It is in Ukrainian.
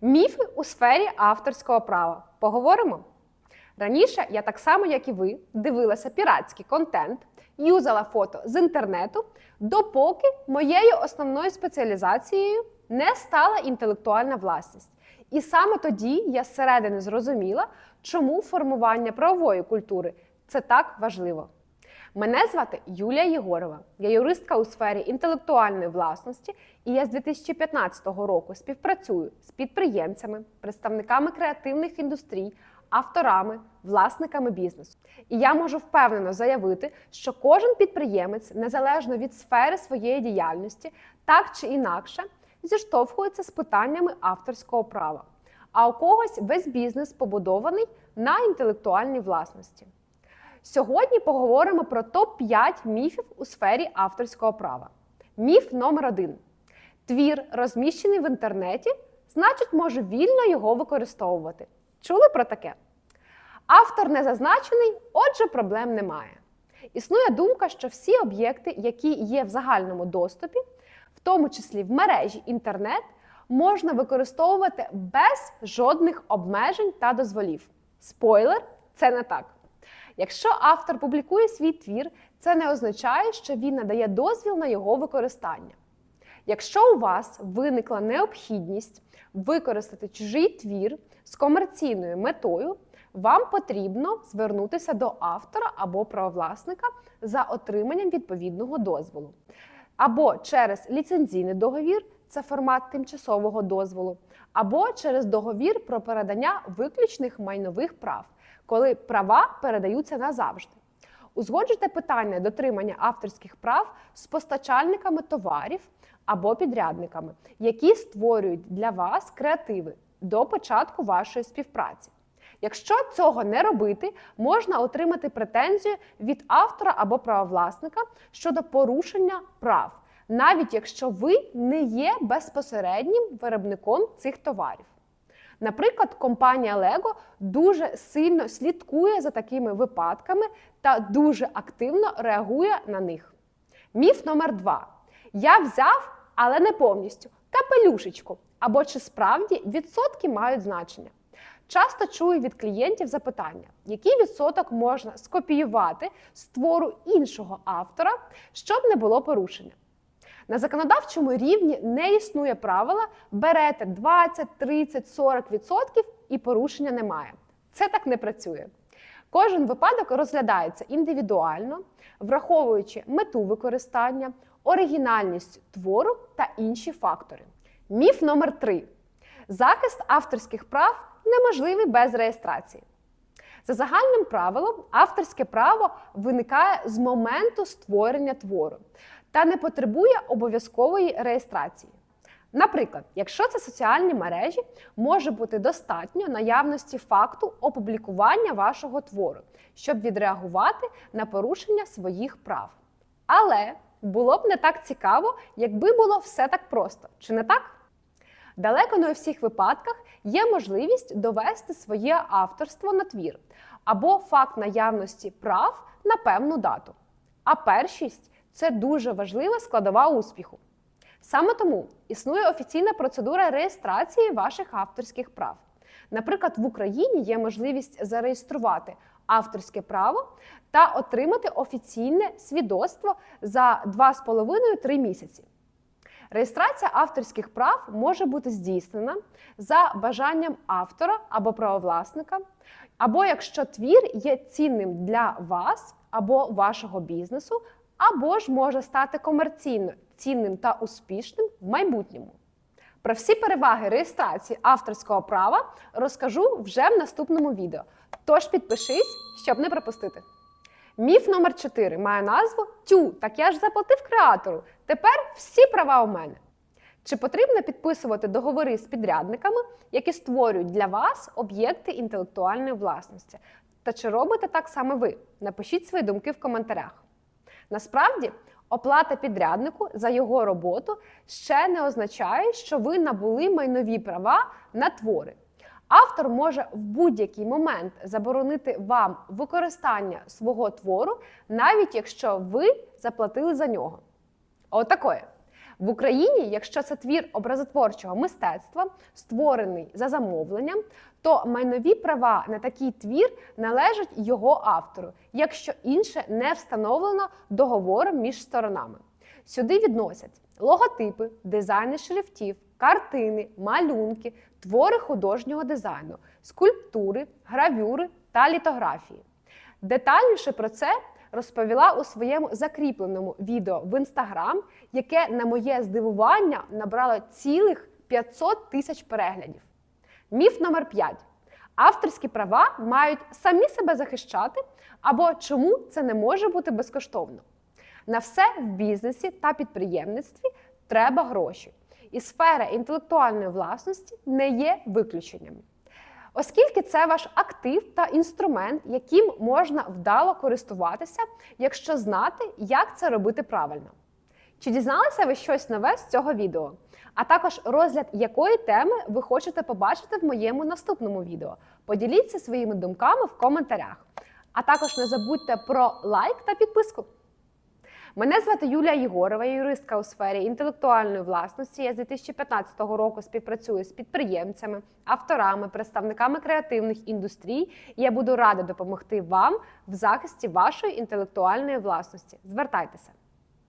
Міфи у сфері авторського права. Поговоримо? Раніше я так само, як і ви, дивилася піратський контент, юзала фото з інтернету, допоки моєю основною спеціалізацією не стала інтелектуальна власність. І саме тоді я зсередини зрозуміла, чому формування правової культури це так важливо. Мене звати Юлія Єгорова. Я юристка у сфері інтелектуальної власності, і я з 2015 року співпрацюю з підприємцями, представниками креативних індустрій, авторами, власниками бізнесу. І я можу впевнено заявити, що кожен підприємець, незалежно від сфери своєї діяльності, так чи інакше, зіштовхується з питаннями авторського права. А у когось весь бізнес побудований на інтелектуальній власності. Сьогодні поговоримо про топ-5 міфів у сфері авторського права. Міф номер один: твір, розміщений в інтернеті, значить, може вільно його використовувати. Чули про таке? Автор не зазначений, отже, проблем немає. Існує думка, що всі об'єкти, які є в загальному доступі, в тому числі в мережі інтернет, можна використовувати без жодних обмежень та дозволів. Спойлер, це не так. Якщо автор публікує свій твір, це не означає, що він надає дозвіл на його використання. Якщо у вас виникла необхідність використати чужий твір з комерційною метою, вам потрібно звернутися до автора або правовласника за отриманням відповідного дозволу. Або через ліцензійний договір, це формат тимчасового дозволу, або через договір про передання виключних майнових прав, коли права передаються назавжди. Узгоджуйте питання дотримання авторських прав з постачальниками товарів або підрядниками, які створюють для вас креативи до початку вашої співпраці. Якщо цього не робити, можна отримати претензію від автора або правовласника щодо порушення прав, навіть якщо ви не є безпосереднім виробником цих товарів. Наприклад, компанія Lego дуже сильно слідкує за такими випадками та дуже активно реагує на них. Міф номер два: я взяв, але не повністю капелюшечку. Або чи справді відсотки мають значення? Часто чую від клієнтів запитання, який відсоток можна скопіювати з твору іншого автора, щоб не було порушення. На законодавчому рівні не існує правила берете 20, 30, 40 відсотків і порушення немає. Це так не працює. Кожен випадок розглядається індивідуально, враховуючи мету використання, оригінальність твору та інші фактори. Міф номер 3 захист авторських прав неможливий без реєстрації. За загальним правилом, авторське право виникає з моменту створення твору та не потребує обов'язкової реєстрації. Наприклад, якщо це соціальні мережі, може бути достатньо наявності факту опублікування вашого твору, щоб відреагувати на порушення своїх прав. Але було б не так цікаво, якби було все так просто, чи не так? Далеко не у всіх випадках є можливість довести своє авторство на твір або факт наявності прав на певну дату. А першість це дуже важлива складова успіху. Саме тому існує офіційна процедура реєстрації ваших авторських прав. Наприклад, в Україні є можливість зареєструвати авторське право та отримати офіційне свідоцтво за 2,5-3 місяці. Реєстрація авторських прав може бути здійснена за бажанням автора або правовласника, або якщо твір є цінним для вас або вашого бізнесу, або ж може стати комерційно цінним та успішним в майбутньому. Про всі переваги реєстрації авторського права розкажу вже в наступному відео. Тож підпишись, щоб не пропустити. Міф номер 4 має назву Тю, так я ж заплатив креатору. Тепер всі права у мене. Чи потрібно підписувати договори з підрядниками, які створюють для вас об'єкти інтелектуальної власності? Та чи робите так саме ви? Напишіть свої думки в коментарях. Насправді, оплата підряднику за його роботу ще не означає, що ви набули майнові права на твори. Автор може в будь-який момент заборонити вам використання свого твору, навіть якщо ви заплатили за нього. Отакої. В Україні, якщо це твір образотворчого мистецтва, створений за замовленням, то майнові права на такий твір належать його автору, якщо інше не встановлено договором між сторонами. Сюди відносять логотипи, дизайни шрифтів, картини, малюнки, твори художнього дизайну, скульптури, гравюри та літографії. Детальніше про це розповіла у своєму закріпленому відео в інстаграм, яке, на моє здивування, набрало цілих 500 тисяч переглядів. Міф номер 5. Авторські права мають самі себе захищати, або чому це не може бути безкоштовно. На все в бізнесі та підприємництві треба гроші. І сфера інтелектуальної власності не є виключенням. Оскільки це ваш актив та інструмент, яким можна вдало користуватися, якщо знати, як це робити правильно. Чи дізналися ви щось нове з цього відео? А також розгляд якої теми ви хочете побачити в моєму наступному відео? Поділіться своїми думками в коментарях. А також не забудьте про лайк та підписку. Мене звати Юлія Єгорова, юристка у сфері інтелектуальної власності. Я з 2015 року співпрацюю з підприємцями, авторами, представниками креативних індустрій. І я буду рада допомогти вам в захисті вашої інтелектуальної власності. Звертайтеся.